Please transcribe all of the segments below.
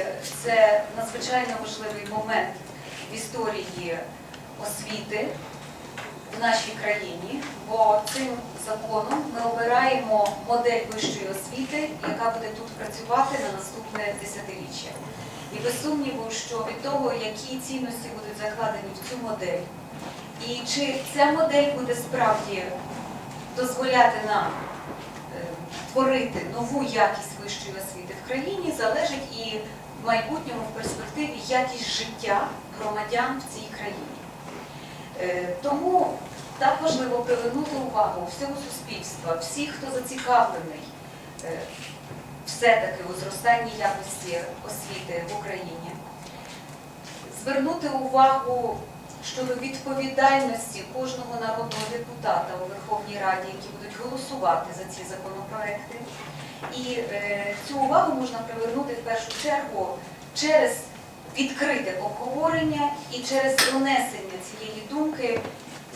насправді це надзвичайно важливий момент в історії освіти в нашій країні, бо цим законом ми обираємо модель вищої освіти, яка буде тут працювати на наступне десятиріччя. І без сумніву, що від того, які цінності будуть закладені в цю модель, і чи ця модель буде справді дозволяти нам е, творити нову якість вищої освіти в країні, залежить і майбутньому в перспективі якість життя громадян в цій країні. Е, Тому так важливо привернути увагу всього суспільства, всіх, хто зацікавлений е, все-таки у зростанні якості освіти в Україні, звернути увагу щодо відповідальності кожного народного депутата у Верховній Раді, які будуть голосувати за ці законопроекти. І е, цю увагу можна привернути в першу чергу через відкрите обговорення і через донесення цієї думки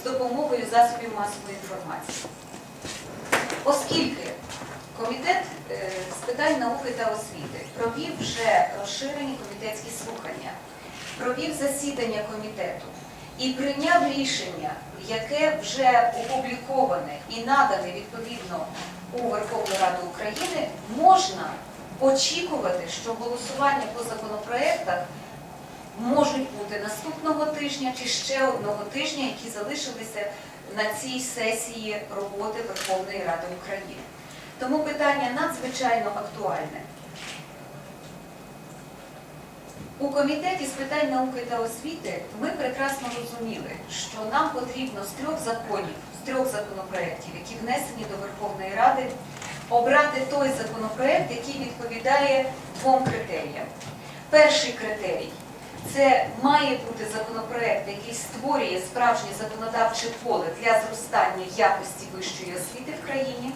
з допомогою засобів масової інформації. Оскільки комітет е, з питань науки та освіти провів вже розширені комітетські слухання, провів засідання комітету і прийняв рішення, яке вже опубліковане і надане відповідно у Верховну Раду України, можна очікувати, що голосування по законопроектах можуть бути наступного тижня чи ще одного тижня, які залишилися на цій сесії роботи Верховної Ради України. Тому питання надзвичайно актуальне. У комітеті з питань науки та освіти ми прекрасно розуміли, що нам потрібно з трьох законів, з трьох законопроєктів, які внесені до Верховної Ради, обрати той законопроект, який відповідає двом критеріям. Перший критерій це має бути законопроект, який створює справжнє законодавче поле для зростання якості вищої освіти в країні.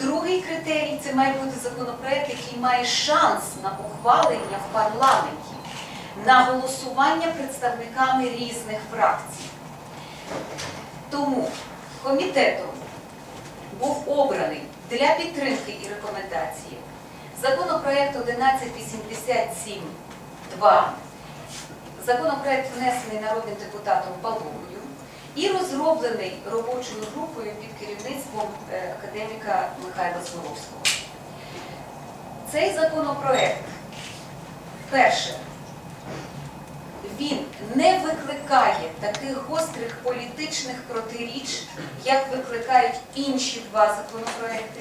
Другий критерій це має бути законопроект, який має шанс на ухвалення в парламенті, на голосування представниками різних фракцій. Тому комітетом був обраний для підтримки і рекомендації законопроект 1187-2, законопроект внесений народним депутатом Павловою і розроблений робочою групою під керівництвом е, академіка Михайла Зворовського. Цей законопроект, перше, він не викликає таких гострих політичних протиріч, як викликають інші два законопроекти.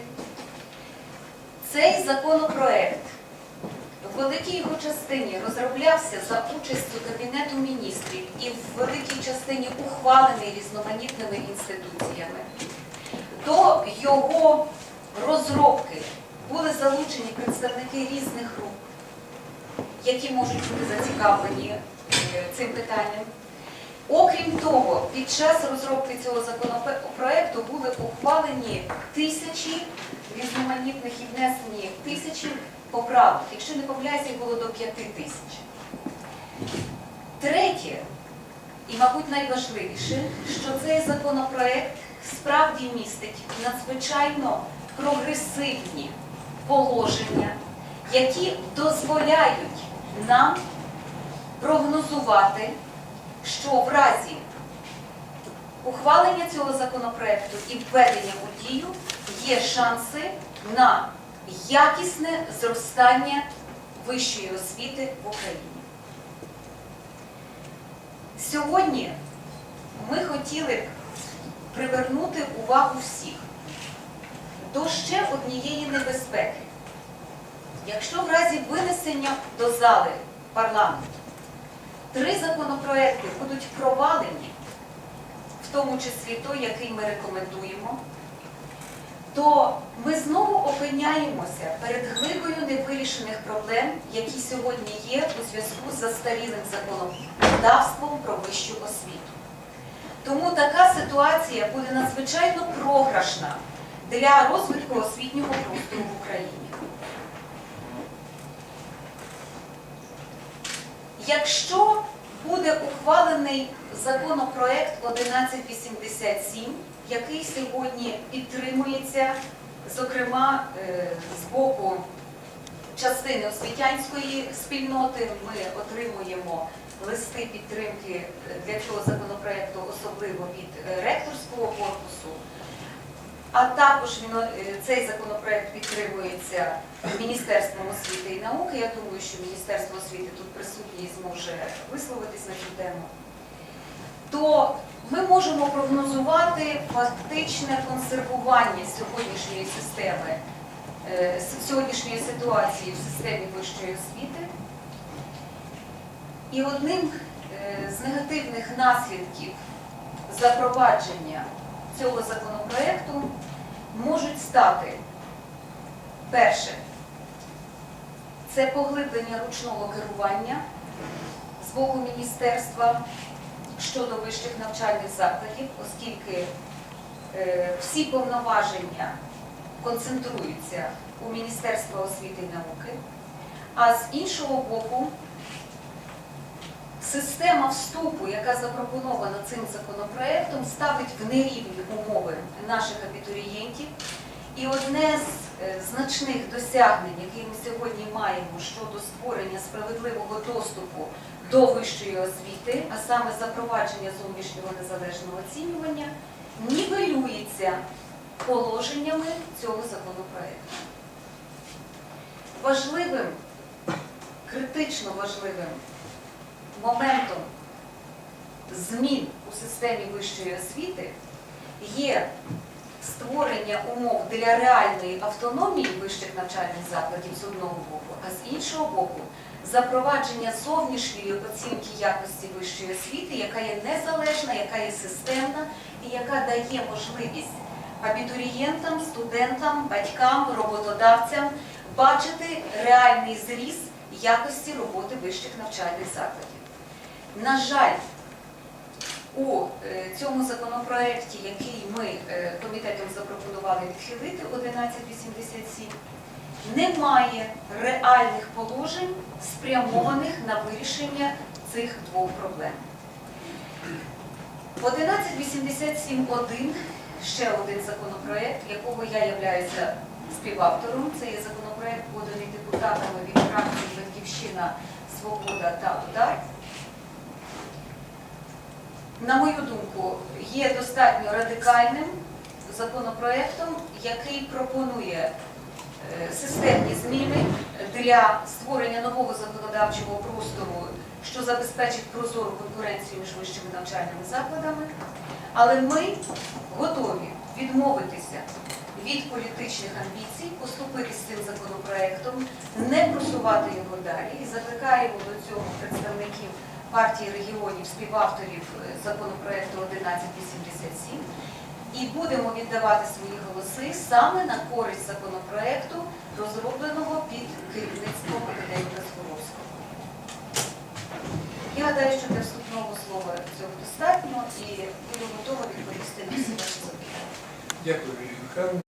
Цей законопроект в великій його частині розроблявся за участю Кабінету міністрів і в великій частині ухвалений різноманітними інституціями. До його розробки були залучені представники різних груп, які можуть бути зацікавлені цим питанням. Окрім того, під час розробки цього законопроекту були ухвалені тисячі різноманітних і внесені тисячі поправок. Якщо не помиляюся, їх було до п'яти тисяч. Третє, і, мабуть, найважливіше, що цей законопроект справді містить надзвичайно прогресивні положення, які дозволяють нам прогнозувати, що в разі ухвалення цього законопроекту і введення у дію є шанси на якісне зростання вищої освіти в Україні. Сьогодні ми хотіли б привернути увагу всіх до ще однієї небезпеки. Якщо в разі винесення до зали парламенту три законопроекти будуть провалені, в тому числі той, який ми рекомендуємо, то ми знову опиняємося перед глибою невирішених проблем, які сьогодні є у зв'язку з застарілим законодавством про вищу освіту. Тому така ситуація буде надзвичайно програшна для розвитку освітнього простору в Україні. Якщо буде ухвалений законопроект 1187, який сьогодні підтримується, зокрема, е, з боку частини освітянської спільноти. Ми отримуємо листи підтримки для цього законопроекту, особливо від е, ректорського корпусу. А також він, е, цей законопроект підтримується Міністерством освіти і науки. Я думаю, що Міністерство освіти тут присутнє і зможе висловитись на цю тему. То ми можемо прогнозувати фактичне консервування сьогоднішньої системи, е, сьогоднішньої ситуації в системі вищої освіти. І одним е, з негативних наслідків запровадження цього законопроекту можуть стати перше це поглиблення ручного керування з боку міністерства щодо вищих навчальних закладів, оскільки е, всі повноваження концентруються у Міністерства освіти і науки, а з іншого боку, система вступу, яка запропонована цим законопроектом, ставить в нерівні умови наших абітурієнтів. І одне з е, значних досягнень, які ми сьогодні маємо щодо створення справедливого доступу до вищої освіти, а саме запровадження зовнішнього незалежного оцінювання, нівелюється положеннями цього законопроекту. Важливим, критично важливим моментом змін у системі вищої освіти є створення умов для реальної автономії вищих навчальних закладів з одного боку, а з іншого боку, запровадження зовнішньої оцінки якості вищої освіти, яка є незалежна, яка є системна і яка дає можливість абітурієнтам, студентам, батькам, роботодавцям бачити реальний зріст якості роботи вищих навчальних закладів. На жаль, у е, цьому законопроекті, який ми е, комітетом запропонували відхилити 1187, немає реальних положень, спрямованих на вирішення цих двох проблем. 1187.1 ще один законопроект, якого я являюся співавтором. Це є законопроект, поданий депутатами від фракції Батьківщина, Свобода та Удар на мою думку, є достатньо радикальним законопроектом, який пропонує е, системні зміни для створення нового законодавчого простору, що забезпечить прозору конкуренцію між вищими навчальними закладами. Але ми готові відмовитися від політичних амбіцій, поступити з цим законопроектом, не просувати його далі і закликаємо до цього представників партії регіонів, співавторів е, законопроекту 1187 і будемо віддавати свої голоси саме на користь законопроекту, розробленого під керівництвом академіка Скоровського. Я гадаю, що для вступного слова цього достатньо і буду готова відповісти на всі ваші запитання. Дякую, Юрій Михайлович.